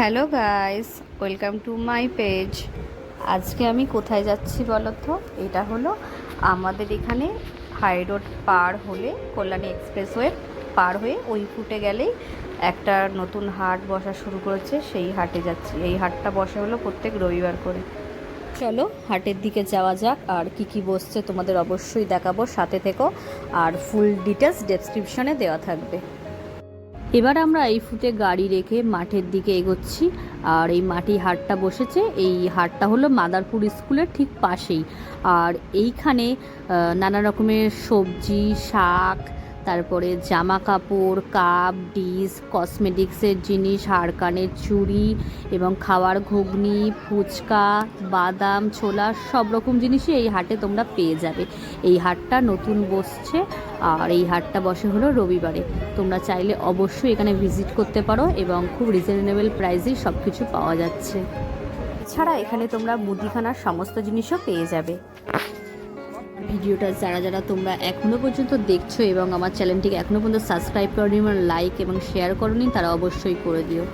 Hello guys, welcome to my page. আজকে আমি কোথায় যাচ্ছি বলো তো এটা হলো আমাদের এখানে হাই রোড পার হলে, কল্যাণী এক্সপ্রেসওয়ে পার হয়ে ওই ফুটে গেলেই একটা নতুন হাট বসা শুরু করেছে, সেই হাটে যাচ্ছি। এই হাটটা বসে হলো প্রত্যেক রবিবার করে। চলো হাটের দিকে যাওয়া যাক, আর কি কি বসছে তোমাদের অবশ্যই দেখাবো, সাথে থেকো। আর ফুল ডিটেলস ডেসক্রিপশনে দেওয়া থাকবে। এবার আমরা এই ফুটে গাড়ি রেখে মাঠের দিকে এগোচ্ছি। আর এই মাটি হাটটা বসেছে। এই হাটটা হলো মাদারপুর স্কুলের ঠিক পাশেই। আর এইখানে নানা রকমের সবজি, শাক তারপরে জামা কাপড় কাপ ডিস কসমেটিক্সের জিনিস, হাড়কানের চুড়ি এবং খাওয়ার ঘুগনি, ফুচকা, বাদাম, ছোলা, সব রকম জিনিসই এই হাটে তোমরা পেয়ে যাবে। এই হাটটা নতুন বসছে আর এই হাটটা বসে হলো রবিবারে। তোমরা চাইলে অবশ্যই এখানে ভিজিট করতে পারো এবং খুব রিজনেবল প্রাইসেই সব কিছু পাওয়া যাচ্ছে। এছাড়া এখানে তোমরা মুদিখানার সমস্ত জিনিসও পেয়ে যাবে। ভিডিওটা যারা যারা তোমরা এখনও পর্যন্ত দেখছ এবং আমার চ্যানেলটিকে এখনও পর্যন্ত সাবস্ক্রাইব করো করনি লাইক এবং শেয়ার করনি, তারা অবশ্যই করে দিও।